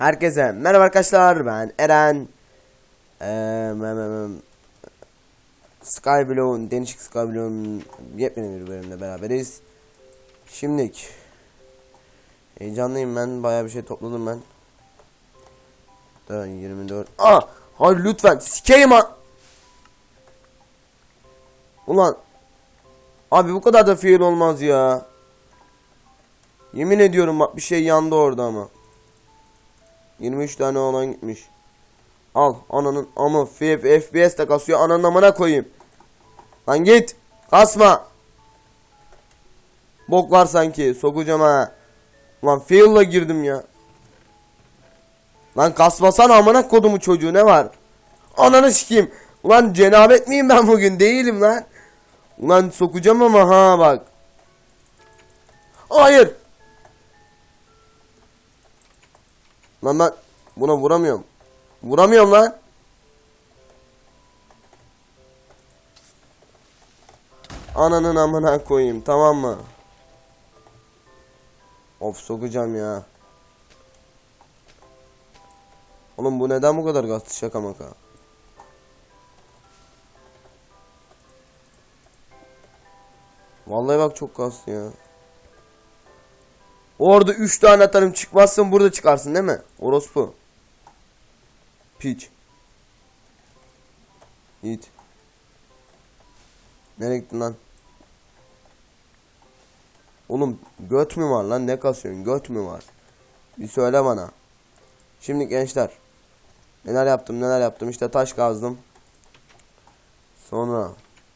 Herkese merhaba arkadaşlar ben Eren. Ee, Skyblock'un Denişik Skyblock'un yepyeni bir bölümle beraberiz. Şimdilik Heyecanlıyım ben bayağı bir şey topladım ben. Daha 24 Aa hayır lütfen sikeyim ha. Ulan Abi bu kadar da fiil olmaz ya. Yemin ediyorum bak bir şey yandı orada ama 23 tane olan gitmiş. Al ananın ama F- FPS de kasıyor ananın amına koyayım. Lan git. Kasma. Bok var sanki. Sokacağım ha. Lan fail'la girdim ya. Lan kasmasana amına kodumu çocuğu ne var? Ananı sikeyim. Ulan cenabet miyim ben bugün? Değilim lan. Ulan sokacağım ama ha bak. Hayır. Lan ben buna vuramıyorum. Vuramıyorum lan. Ananın amına koyayım tamam mı? Of sokacağım ya. Oğlum bu neden bu kadar gazlı şaka maka? Vallahi bak çok gazlı ya. Orada 3 tane atarım çıkmazsın burada çıkarsın değil mi? Orospu. Piç. Git. Nereye gittin lan? Oğlum göt mü var lan ne kasıyorsun göt mü var? Bir söyle bana. Şimdi gençler. Neler yaptım neler yaptım işte taş kazdım. Sonra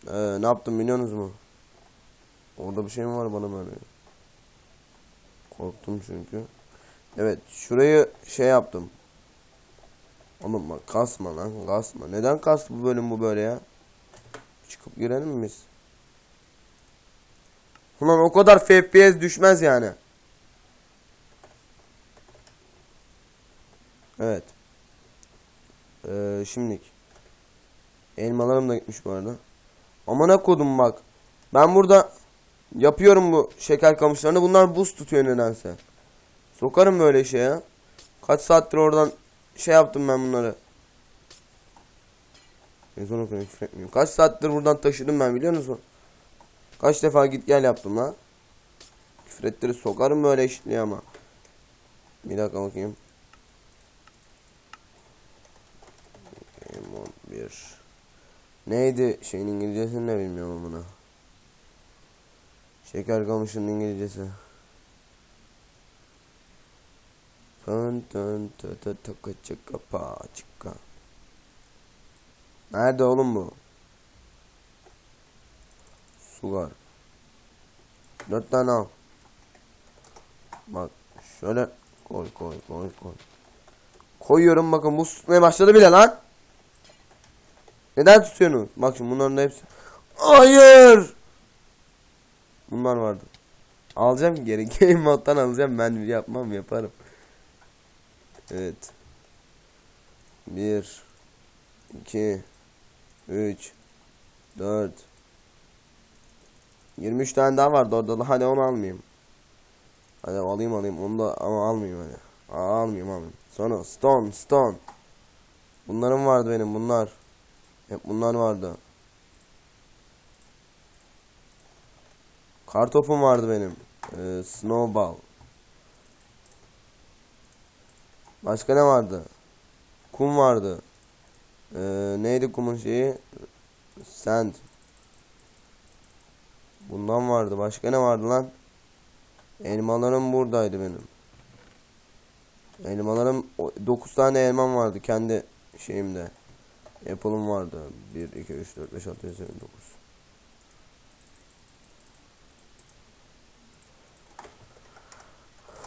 eee, ne yaptım biliyorsunuz mu? Orada bir şey mi var bana böyle? Korktum çünkü. Evet şurayı şey yaptım. Oğlum bak kasma lan kasma. Neden kastı bu bölüm bu böyle ya? Çıkıp girelim mi biz? Ulan o kadar FPS düşmez yani. Evet. Ee, şimdilik. Elmalarım da gitmiş bu arada. Amına kodum bak. Ben burada yapıyorum bu şeker kamışlarını. Bunlar buz tutuyor nedense. Sokarım böyle şey ya. Kaç saattir oradan şey yaptım ben bunları. Ezan okuyorum küfür. Kaç saattir buradan taşıdım ben biliyor musun? Kaç defa git gel yaptım la. Küfür ettirip sokarım böyle eşitliği ama. Bir dakika bakayım. Game 1 Neydi şeyin İngilizcesini de bilmiyorum bunu. Şeker kamışının İngilizcesi. Tın tın tı tı tıkı çıkı pa çıkı. Nerede oğlum bu? Sugar. Dört tane al. Bak şöyle koy koy koy koy. Koyuyorum bakın bu tutmaya başladı bile lan. Neden tutuyorsunuz? Bak şimdi bunların da hepsi. Hayır. Bunlar vardı. Alacağım geri. Game moddan alacağım. Ben yapmam yaparım. Evet. 1 2 3 4 23 tane daha vardı orada da hadi onu almayayım. Hadi alayım alayım onu da ama almayayım hadi. Aa, almayayım almayayım. Sonra stone stone. Bunlarım vardı benim bunlar. Hep bunlar vardı. Kartopum vardı benim. Ee, snowball. Başka ne vardı? Kum vardı. Ee, neydi kumun şeyi? Sand. Bundan vardı. Başka ne vardı lan? Elmalarım buradaydı benim. Elmalarım 9 tane elmam vardı kendi şeyimde. Apple'ım vardı. 1 2 3 4 5 6 7 8 9.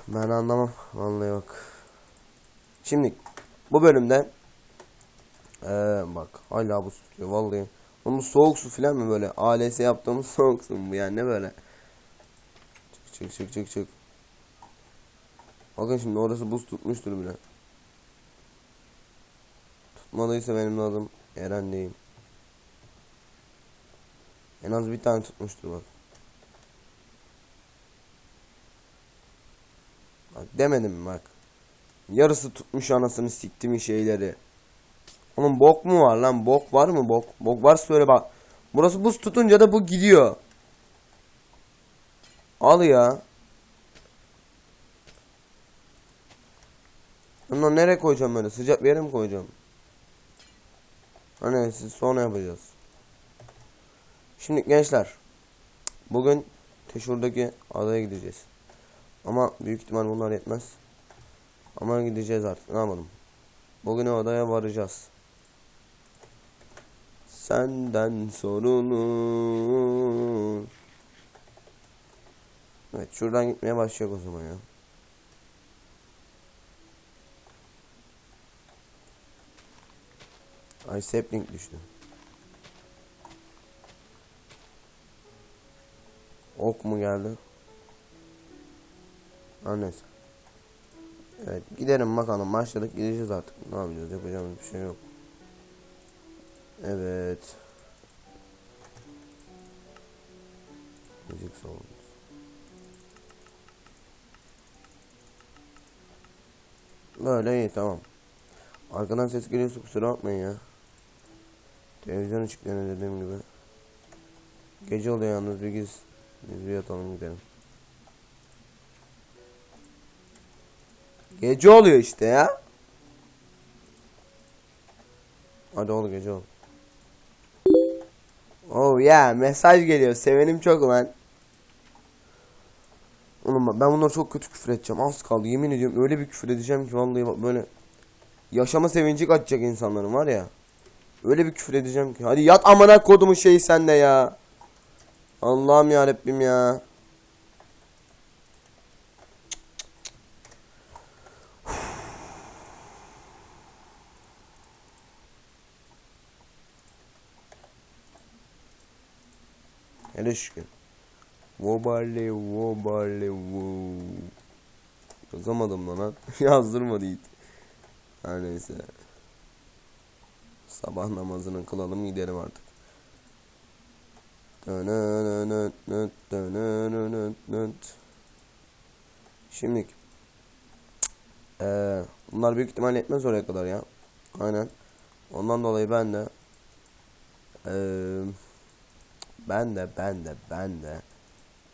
Ben anlamam. Vallahi bak. Şimdi bu bölümde ee, bak hala buz tutuyor vallahi. Onun soğuk su filan mı böyle? ALS yaptığımız soğuk su mu bu yani ne böyle? Çık çık çık çık çık. Bakın şimdi orası buz tutmuştur bile. Tutmadıysa benim adım Eren değil. En az bir tane tutmuştur bak. Bak demedim mi bak. Yarısı tutmuş anasını siktimin şeyleri. Onun bok mu var lan? Bok var mı bok? Bok varsa söyle bak. Burası buz tutunca da bu gidiyor. Al ya. Bunu nereye koyacağım böyle? Sıcak bir yere mi koyacağım? Hani siz sonra yapacağız. Şimdi gençler. Bugün Teşhur'daki adaya gideceğiz. Ama büyük ihtimal bunlar yetmez. Ama gideceğiz artık. Ne yapalım? Bugün o adaya varacağız. Senden sorulur. Evet şuradan gitmeye başlayacak o zaman ya. Ay sapling düştü. Ok mu geldi? Neyse. Evet gidelim bakalım başladık gideceğiz artık. Ne yapacağız yapacağımız bir şey yok. Evet. Müzik sounds. Böyle iyi tamam. Arkadan ses geliyorsa kusura bakmayın ya. Televizyon ışıklarını dediğim gibi. Gece oluyor yalnız bir giz. Biz bir yatalım gidelim. Gece oluyor işte ya. Hadi ol gece ol. Oh ya mesaj geliyor. Sevenim çok lan. Oğlum ben bunları çok kötü küfür edeceğim. Az kaldı yemin ediyorum öyle bir küfür edeceğim ki vallahi bak böyle yaşama sevinci kaçacak insanların var ya. Öyle bir küfür edeceğim ki. Hadi yat amına kodumu şey sen de ya. Allah'ım ya Rabbim ya. Hele şükür. Vobale vobale wo. Yazamadım lan. Yazdırmadı it. Her neyse. Sabah namazını kılalım gidelim artık. Şimdi ee, bunlar büyük ihtimal yetmez oraya kadar ya. Aynen. Ondan dolayı ben de ee, ben de ben de ben de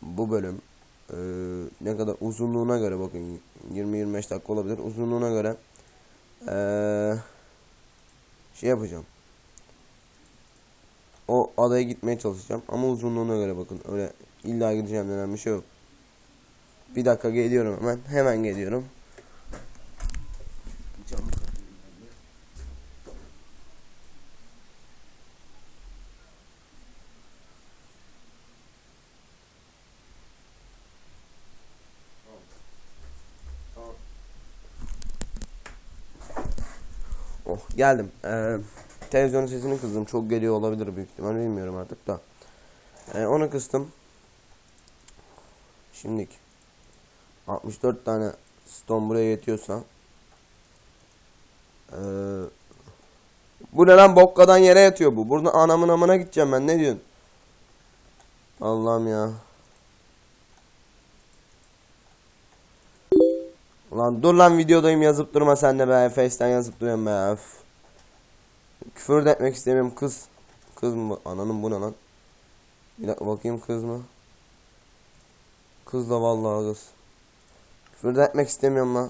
bu bölüm ee, ne kadar uzunluğuna göre bakın 20-25 dakika olabilir. Uzunluğuna göre ee, şey yapacağım. O adaya gitmeye çalışacağım ama uzunluğuna göre bakın. Öyle illa gideceğim denen bir şey yok. Bir dakika geliyorum hemen hemen geliyorum Oh geldim. Ee, televizyonun sesini kızdım. Çok geliyor olabilir büyük ihtimal bilmiyorum artık da. Ee, onu kıstım. Şimdilik 64 tane stone buraya yetiyorsa ee, bu ne lan bokkadan yere yatıyor bu. Burada anamın amına gideceğim ben ne diyorsun? Allah'ım ya. Ulan dur lan videodayım yazıp durma sen de be. Face'ten yazıp duruyorum be. Öf. Küfür de etmek istemiyorum kız. Kız mı? Ananın bu ne lan? Bir dakika bakayım kız mı? Kız da vallahi kız. Küfür de etmek istemiyorum lan.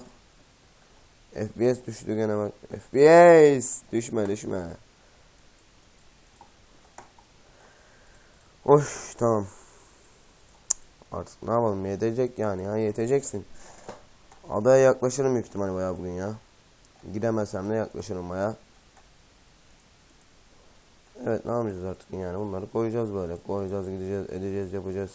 FPS düştü gene bak. FPS düşme düşme. Hoş tamam. Artık ne yapalım yetecek yani ya yeteceksin. Adaya yaklaşırım büyük ihtimal bayağı bugün ya. Gidemesem de yaklaşırım bayağı. Evet ne yapacağız artık yani bunları koyacağız böyle. Koyacağız gideceğiz edeceğiz yapacağız.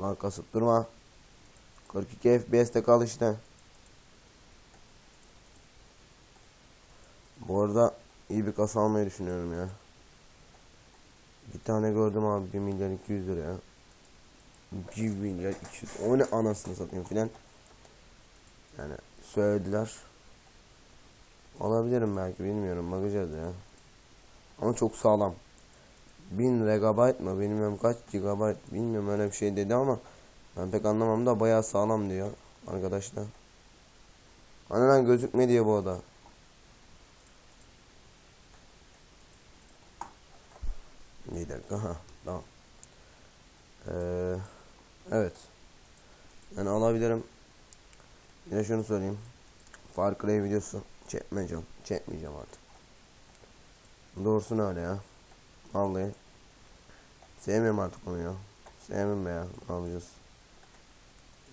Lan kasıp durma. 42 FPS'te kal işte. Bu arada iyi bir kasa almayı düşünüyorum ya. Bir tane gördüm abi 1 milyar 200 lira ya. 1 milyar 200 o ne anasını satayım filan. Yani söylediler. Alabilirim belki bilmiyorum bakacağız ya. Ama çok sağlam. 1000 megabayt mı bilmiyorum kaç gigabayt bilmiyorum öyle bir şey dedi ama ben pek anlamam da bayağı sağlam diyor arkadaşlar. Hani lan gözükme diye bu oda. Bir dakika ha tamam. Ee, evet. Yani alabilirim. Yine şunu söyleyeyim. Far Cry videosu çekmeyeceğim. Çekmeyeceğim artık. Doğrusu öyle ya. Vallahi. Sevmiyorum artık onu ya. Sevmiyorum be ya. Ne yapacağız?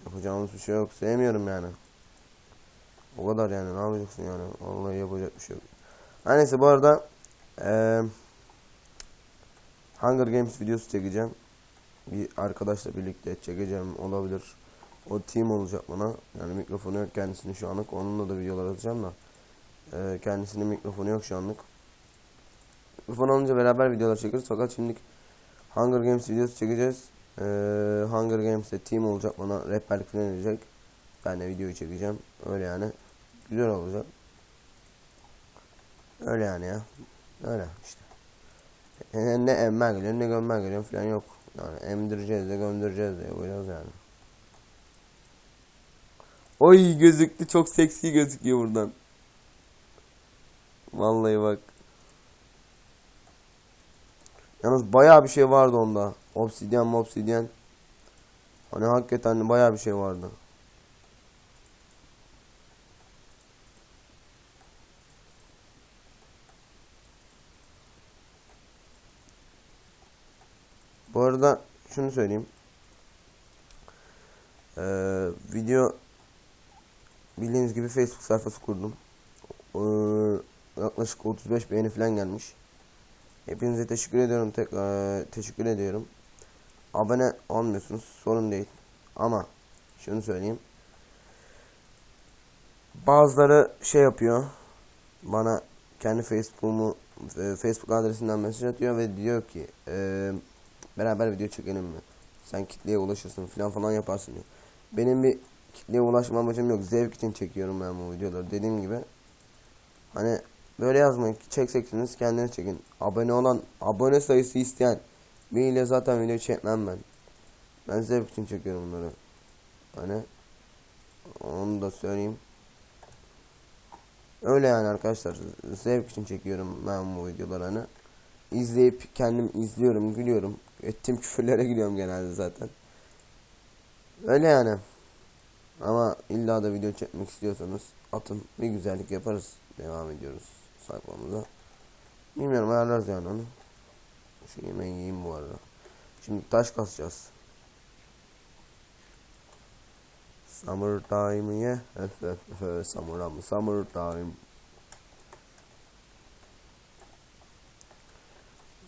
Yapacağımız bir şey yok. Sevmiyorum yani. O kadar yani. Ne yapacaksın yani? Vallahi yapacak bir şey yok. Her neyse bu arada eee Hunger Games videosu çekeceğim. Bir arkadaşla birlikte çekeceğim olabilir. O team olacak bana. Yani mikrofonu yok kendisinin şu anlık. Onunla da videolar atacağım da. Eee kendisinin mikrofonu yok şu anlık. Mikrofon alınca beraber videolar çekeriz. Fakat şimdi Hunger Games videosu çekeceğiz. Eee Hunger Games'te team olacak bana rehberlik falan edecek. Ben de videoyu çekeceğim. Öyle yani. Güzel olacak. Öyle yani ya. Öyle işte. Ne emme geliyor ne gömme geliyor falan yok. Yani emdireceğiz de gömdüreceğiz de yapacağız yani. Oy gözüktü çok seksi gözüküyor buradan. Vallahi bak. Yalnız bayağı bir şey vardı onda. Obsidyen obsidyen. Hani hakikaten bayağı bir şey vardı. Bu arada şunu söyleyeyim. Ee, video bildiğiniz gibi Facebook sayfası kurdum. Ee, yaklaşık 35 beğeni falan gelmiş. Hepinize teşekkür ediyorum. Tek, e, teşekkür ediyorum. Abone olmuyorsunuz. Sorun değil. Ama şunu söyleyeyim. Bazıları şey yapıyor. Bana kendi Facebook'umu e, Facebook adresinden mesaj atıyor ve diyor ki e, beraber video çekelim mi? Sen kitleye ulaşırsın falan falan yaparsın diyor. Benim bir kitleye ulaşma amacım yok. Zevk için çekiyorum ben bu videoları. Dediğim gibi hani böyle yazmayın çekseksiniz kendiniz çekin. Abone olan, abone sayısı isteyen biriyle zaten video çekmem ben. Ben zevk için çekiyorum bunları. Hani onu da söyleyeyim. Öyle yani arkadaşlar. Zevk için çekiyorum ben bu videoları hani. İzleyip kendim izliyorum, gülüyorum. Ettiğim küfürlere gülüyorum genelde zaten. Öyle yani. Ama illa da video çekmek istiyorsanız atın. Bir güzellik yaparız. Devam ediyoruz sayfamıza. Bilmiyorum ayarlarız yani onu. Şu yemeği yiyeyim bu arada. Şimdi taş kasacağız. Summertime ye. Öf öf öf summer mı?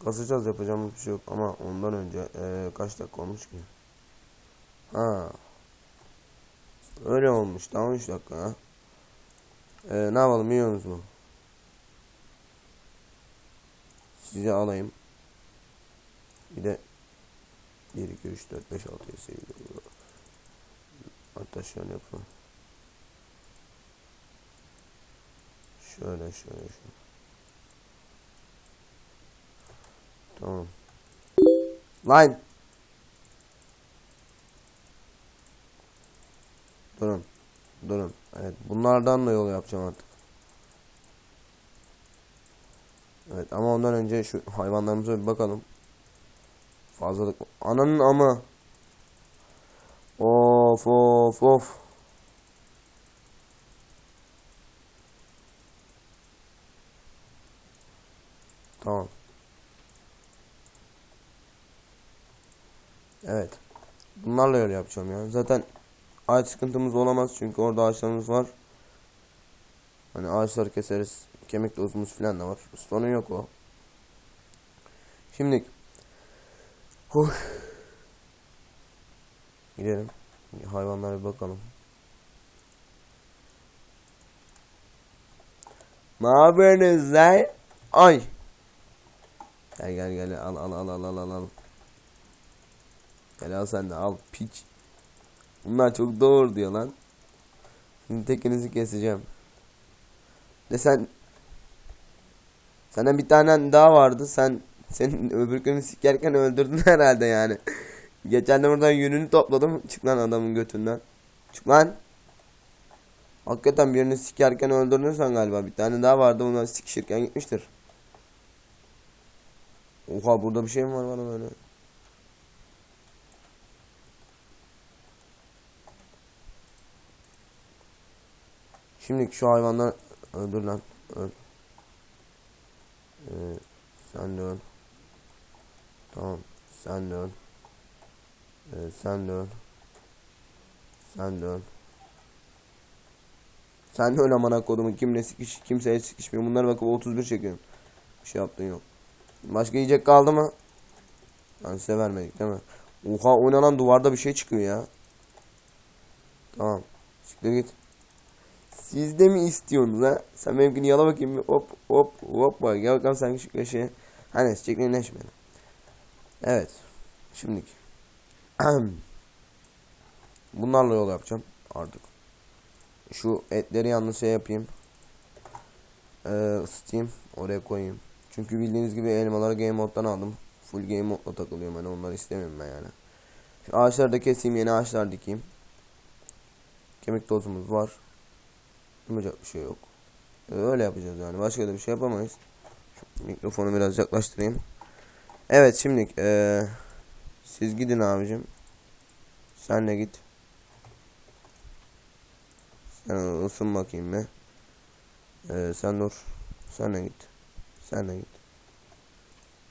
Kasacağız yapacağımız bir şey yok ama ondan önce ee, kaç dakika olmuş ki? Ha. Öyle olmuş. Tamam 3 dakika ha. Ee, ne yapalım biliyorsunuz mu? Sizi alayım. Bir de 1, 2, 3, 4, 5, 6, 7, 8, 9, Hatta şöyle yapalım. Şöyle şöyle şöyle. Tamam. Line. Durun. Durun. Evet bunlardan da yol yapacağım artık. Evet ama ondan önce şu hayvanlarımıza bir bakalım. Fazlalık. Ananın ama. Of of of. Tamam. Evet. Bunlarla yol yapacağım ya. Zaten ağaç sıkıntımız olamaz çünkü orada ağaçlarımız var. Hani ağaçları keseriz. Kemik dozumuz falan da var. Sorun yok o. Şimdi Huh. Gidelim. Hayvanlara bir bakalım. Ne yapıyorsunuz lan? Ay. Gel gel gel al al al al al al al sen de al piç. Bunlar çok doğru diyor lan. Şimdi tekinizi keseceğim. De sen Senden bir tane daha vardı. Sen Senin öbürkünü sikerken öldürdün herhalde yani. Geçen de buradan yününü topladım. Çık lan adamın götünden. Çık lan. Hakikaten birini sikerken öldürdün sen galiba. Bir tane daha vardı ondan sikişirken gitmiştir. Oha burada bir şey mi var bana böyle? Şimdi şu hayvanlar öldür lan. Öl. Ee, sen de öl. Tamam. Sen de öl. Ee, sen de öl. Sen de öl. Sen de öl amına kodumu. Kimle sikiş, kimseye sikişmiyor. Bunlara bakıp 31 çekiyorum. Bir şey yaptın yok. Başka yiyecek kaldı mı? Ben size vermedik değil mi? Oha oynanan duvarda bir şey çıkıyor ya. Tamam. Siktir git. Siz de mi istiyorsunuz ha? Sen benimkini yala bakayım bir hop hop hop bak gel bakalım sen şu köşeye. Hani çekleşme. Evet. Şimdiki. Bunlarla yol yapacağım artık. Şu etleri yalnız şey yapayım. Ee, ısıtayım. Oraya koyayım. Çünkü bildiğiniz gibi elmaları game moddan aldım. Full game modla takılıyorum hani onları istemiyorum ben yani. Şu ağaçları da keseyim yeni ağaçlar dikeyim. Kemik tozumuz var. Yapacak bir şey yok. Ee, Öyle yapacağız yani. Başka da bir şey yapamayız. Mikrofonu biraz yaklaştırayım. Evet şimdi ee, siz gidin abicim. Sen de git. Sen ısın bakayım be. Ee, sen dur. Sen de git. Sen de git.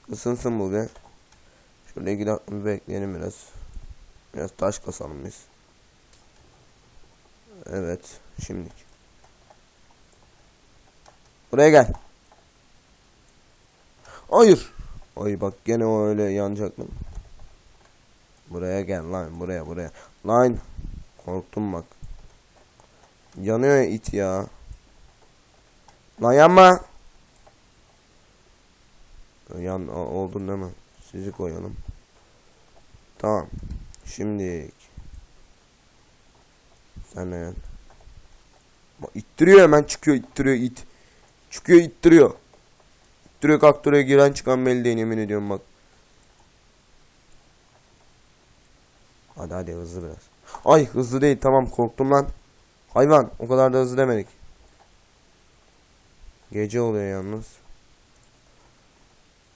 Isınsın bu be. Şöyle iki dakika bekleyelim biraz. Biraz taş kasalım biz. Evet. Şimdilik. Buraya gel. Hayır. Ay bak gene o öyle yanacaktım. Buraya gel lan buraya buraya. Lan. Korktum bak. Yanıyor ya it ya. Lan yanma. Yan oldun değil mi? Sizi koyalım. Tamam. Şimdi sen yan. Bak, ittiriyor hemen çıkıyor ittiriyor it. Çıkıyor ittiriyor. İttiriyor kaktırıyor giren çıkan belli değil yemin ediyorum bak. Hadi hadi hızlı biraz. Ay hızlı değil tamam korktum lan. Hayvan o kadar da hızlı demedik. Gece oluyor yalnız.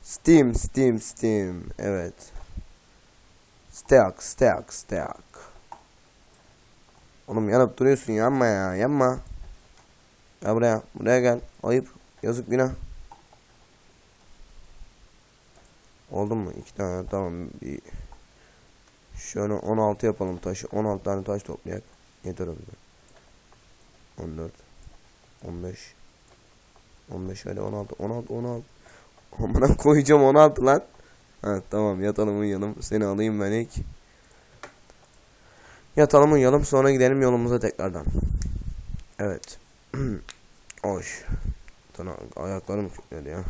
Steam, Steam, Steam. Evet. Stack, stack, stack. Oğlum yanıp duruyorsun yanma ya yanma. Gel buraya buraya gel. Ayıp yazık günah. Oldu mu? İki tane tamam. Bir... Şöyle 16 yapalım taşı. 16 tane taş toplayak. Yeter o bize. 14 15 15 hadi 16 16 16 Amına koyacağım 16 lan. Ha tamam yatalım uyuyalım. Seni alayım ben ilk. Yatalım uyuyalım sonra gidelim yolumuza tekrardan. Evet. Hoş. Sana ayaklarım kütledi ya.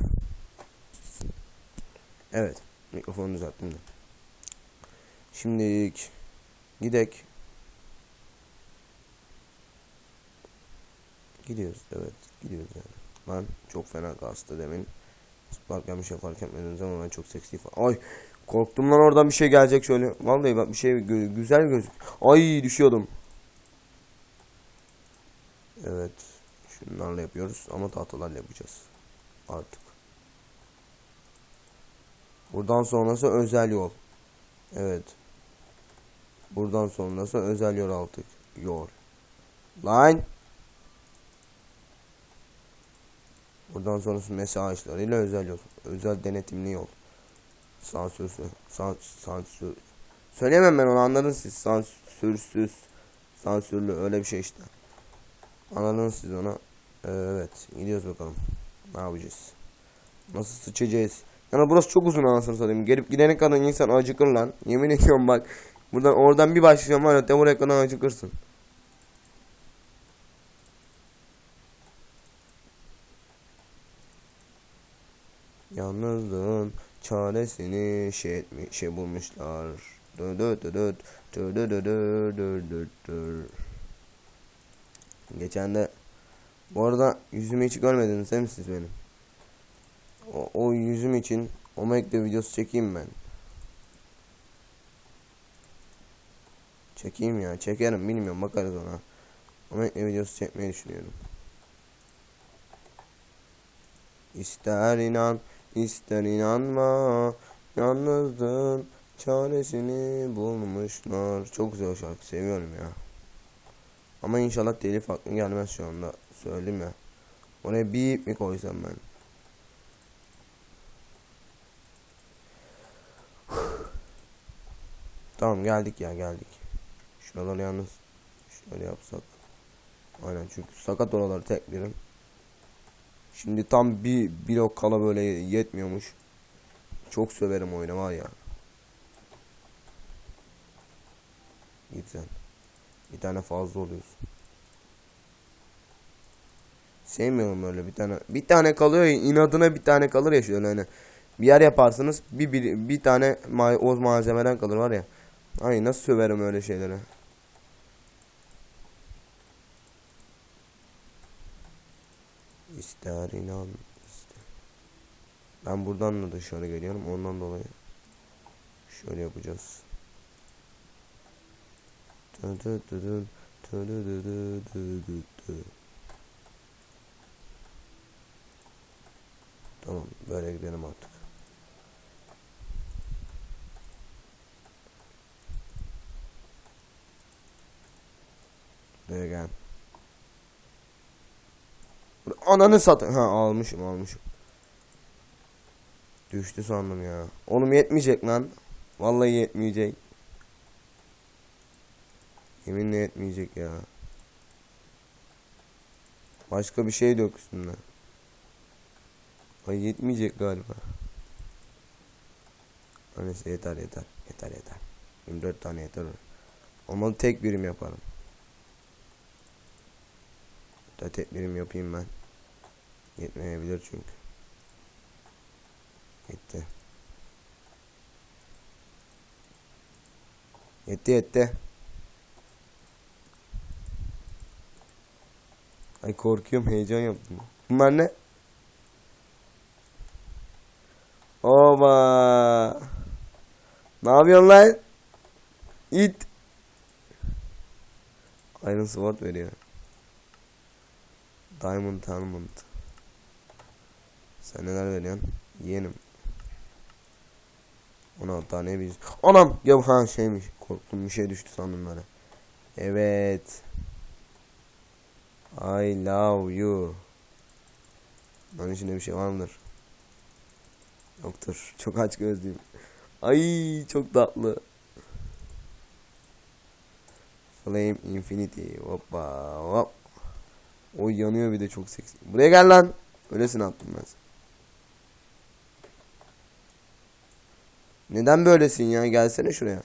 Evet. Mikrofonu düzelttim de. Şimdilik gidek. Gidiyoruz evet gidiyoruz yani. Lan çok fena kastı demin. Zıplarken bir şey fark etmediniz ama ben çok seksi falan. Ay korktum lan oradan bir şey gelecek şöyle. Vallahi bak bir şey gö- güzel gözük. Ay düşüyordum. Evet. Şunlarla yapıyoruz ama tahtalarla yapacağız. Artık. Buradan sonrası özel yol. Evet. Buradan sonrası özel yol artık. Yol. Line. Buradan sonrası mesai ağaçlarıyla özel yol. Özel denetimli yol. Sansürsüz. Sans, sansür. Söyleyemem ben onu anladınız siz. Sansürsüz. Sansürlü öyle bir şey işte. Anladınız siz onu. Ee, evet. Gidiyoruz bakalım. Ne yapacağız? Nasıl sıçacağız? Yani burası çok uzun anasını satayım. Gelip gidene kadar insan acıkır lan. Yemin ediyorum bak. Buradan oradan bir başlayacağım var ya. Te buraya kadar acıkırsın. Yalnızlığın çaresini şey etmiş, şey bulmuşlar. Dö dö dö dö dö dö dö dö dö dö. Geçen de bu arada yüzümü hiç görmediniz değil mi siz benim? O, o yüzüm için Omeg'de videosu çekeyim ben. Çekeyim ya. Çekerim bilmiyorum bakarız ona. Omeg'de videosu çekmeyi düşünüyorum. İster inan, ister inanma. Yalnızlığın çaresini bulmuşlar. Çok güzel şarkı seviyorum ya. Ama inşallah telif hakkı gelmez şu anda. Söyledim ya. Oraya bir ip mi koysam ben? Tamam geldik ya geldik. Şuraları yalnız şöyle yapsak. Aynen çünkü sakat oraları tek birim. Şimdi tam bir blok kala böyle yetmiyormuş. Çok söverim oyunu var ya. Git sen. Bir tane fazla oluyorsun. Sevmiyorum öyle bir tane. Bir tane kalıyor inadına bir tane kalır ya şöyle hani. Bir yer yaparsınız bir, bir, bir tane o malzemeden kalır var ya. Ay nasıl söverim öyle şeylere. İster inan ister. Ben buradan da dışarı geliyorum ondan dolayı. Şöyle yapacağız. Tamam böyle gidelim artık. Buraya gel. Ananı satın. Ha almışım almışım. Düştü sandım ya. Oğlum yetmeyecek lan. Vallahi yetmeyecek. Yeminle yetmeyecek ya. Başka bir şey de yok üstünde. Ay yetmeyecek galiba. Neyse yeter yeter. Yeter yeter. 24 tane yeter. Olmalı tek birim yaparım. Hatta tek birim yapayım ben. Yetmeyebilir çünkü. Yetti. Yetti yetti. Ay korkuyorum heyecan yaptım. Bunlar ne? Oba. Ne yapıyorsun lan? İt. Iron Sword veriyor. Diamond Diamond. Sen neler veriyorsun? Yeğenim. 16 tane biz. Anam! Ya ha şeymiş. Korktum bir şey düştü sandım böyle. Evet. I love you. Onun içinde bir şey var mıdır? Yoktur. Çok aç gözlüyüm. Ay çok tatlı. Flame Infinity. Hoppa hop. O yanıyor bir de çok seksi. Buraya gel lan. Öylesine attım ben. Neden böylesin ya? Gelsene şuraya.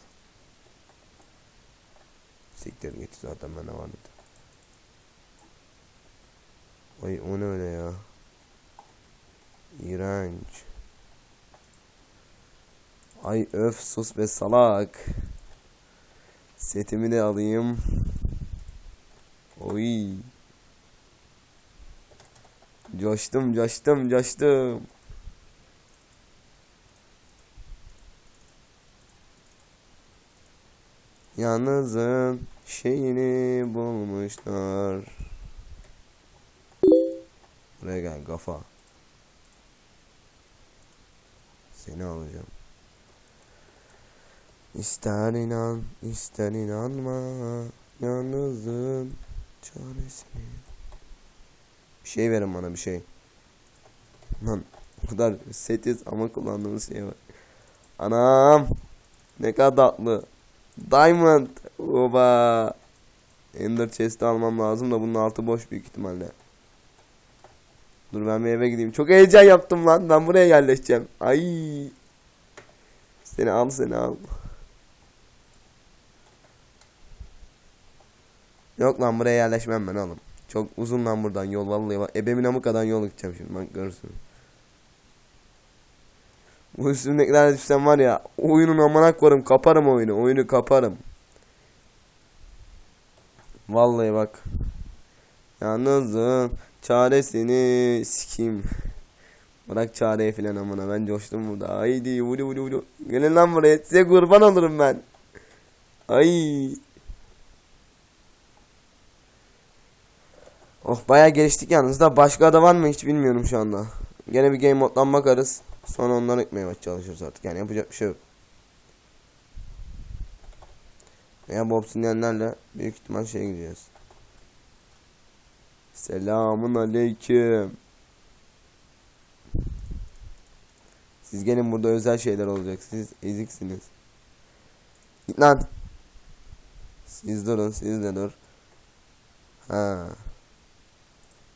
Siktir git zaten ben ne var dedi. Ay o ne öyle ya? İğrenç. Ay öf sus be salak. Setimi de alayım. Oy. Coştum coştum coştum. Yalnızın şeyini bulmuşlar. Buraya gel kafa. Seni alacağım. İster inan, ister inanma. Yalnızlığın çaresini. Bir şey verin bana bir şey. Lan o kadar setiz ama kullandığımız şey var. Anam. Ne kadar tatlı. Diamond. Oba. Ender chest'i almam lazım da bunun altı boş büyük ihtimalle. Dur ben bir eve gideyim. Çok heyecan yaptım lan. Ben buraya yerleşeceğim. Ay. Seni al seni al. Yok lan buraya yerleşmem ben oğlum. Çok uzun lan buradan yol vallahi bak. Ebemin amı kadar yol gideceğim şimdi bak görürsün. Bu üstümdekilerle düşsem var ya oyunun amına koyarım kaparım oyunu. Oyunu kaparım. Vallahi bak. Yalnızım çaresini sikeyim. Bırak çareyi filan amına ben coştum burada. Haydi vuru vuru vuru. Gelin lan buraya size kurban olurum ben. Ay. Oh bayağı geliştik yalnız da başka da var mı hiç bilmiyorum şu anda. Gene bir game moddan bakarız. Sonra onları ekmeye çalışırız artık. Yani yapacak bir şey yok. Veya bu obsidyenlerle büyük ihtimal şeye gideceğiz. Selamun aleyküm. Siz gelin burada özel şeyler olacak. Siz eziksiniz. Git lan. Siz durun, siz de dur. Ha.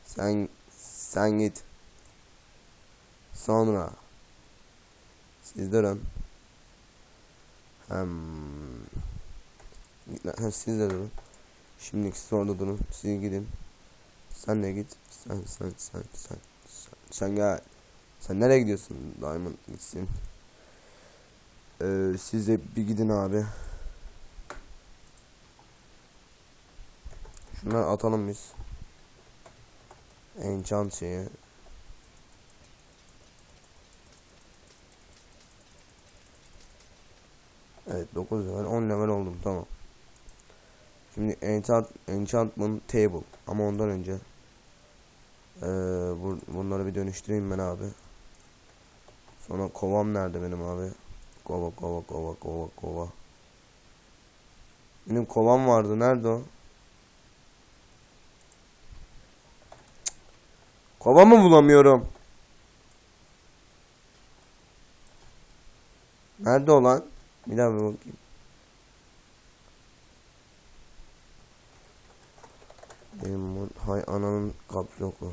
Sen sen git. Sonra. Siz durun. Hem. Git lan. Siz de durun. Şimdi siz orada durun. Siz gidin. Sen de git. Sen sen sen sen sen, sen gel. Sen nereye gidiyorsun? Diamond gitsin. Ee, siz de bir gidin abi. Şunları atalım biz. Enchant şeyi. Evet 9 level 10 level oldum tamam. Şimdi enchant, enchantment table ama ondan önce ee, bu, bunları bir dönüştüreyim ben abi. Sonra kovam nerede benim abi? Kova kova kova kova kova. Benim kovam vardı nerede o? Kovamı bulamıyorum. Nerede o lan? Bir daha bir bakayım. Game mod hay ananın kaploku.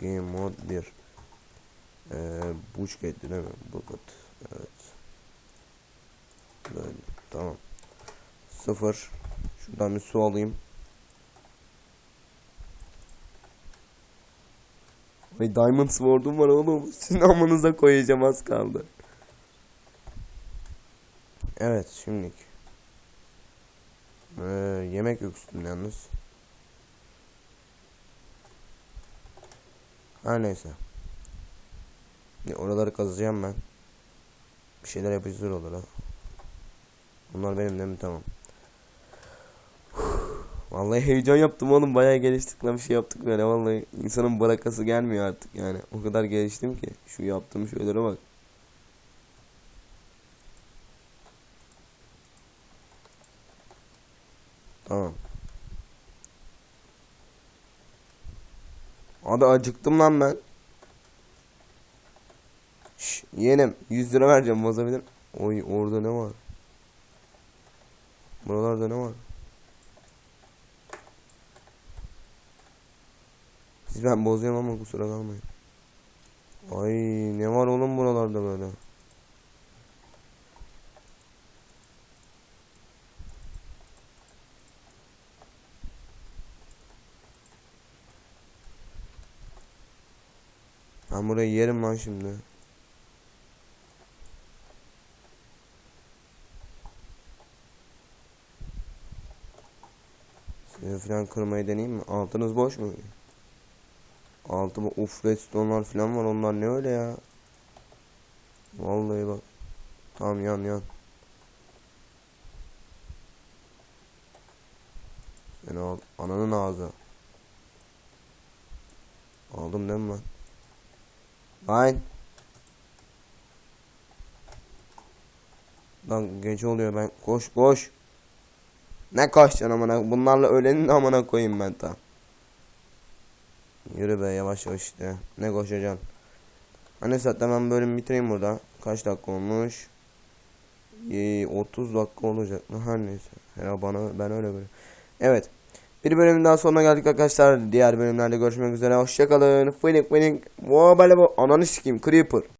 Game mod 1. Ee, buç getti değil mi? Bulut. Evet. Böyle. Tamam. Sıfır. Şuradan bir su alayım. Ay Diamond Sword'um var oğlum. Sizin amanıza koyacağım az kaldı. Evet şimdilik. Ee, yemek yok üstünde yalnız. Her neyse. Ya oraları kazacağım ben. Bir şeyler olur ha. Bunlar benim değil mi? Tamam. Vallahi heyecan yaptım oğlum. Bayağı geliştik lan bir şey yaptık böyle. Vallahi insanın bırakası gelmiyor artık yani. O kadar geliştim ki. Şu yaptığım şeylere bak. Tamam. Hadi acıktım lan ben. Şş, yeğenim 100 lira vereceğim bozabilir. Oy orada ne var? Buralarda ne var? Siz ben bozuyorum ama kusura kalmayın. Ay ne var oğlum buralarda böyle? Ben burayı yerim lan şimdi. Size falan kırmayı deneyeyim mi? Altınız boş mu? Altı bu uf redstone'lar falan var onlar ne öyle ya? Vallahi bak. Tamam yan yan. Seni al. Ananın ağzı. Aldım değil mi lan? Lan. Lan gece oluyor ben. Koş koş. Ne koşacaksın amına? Bunlarla ölenin amına koyayım ben ta. Yürü be yavaş yavaş işte. Ne koşacaksın? Hani zaten ben bölüm bitireyim burada. Kaç dakika olmuş? Ee, 30 dakika olacak. Her neyse. Ya bana ben öyle böyle. Evet. Bir bölümün daha sonuna geldik arkadaşlar. Diğer bölümlerde görüşmek üzere. Hoşçakalın. Fınık fınık. Ananı sikeyim. Creeper.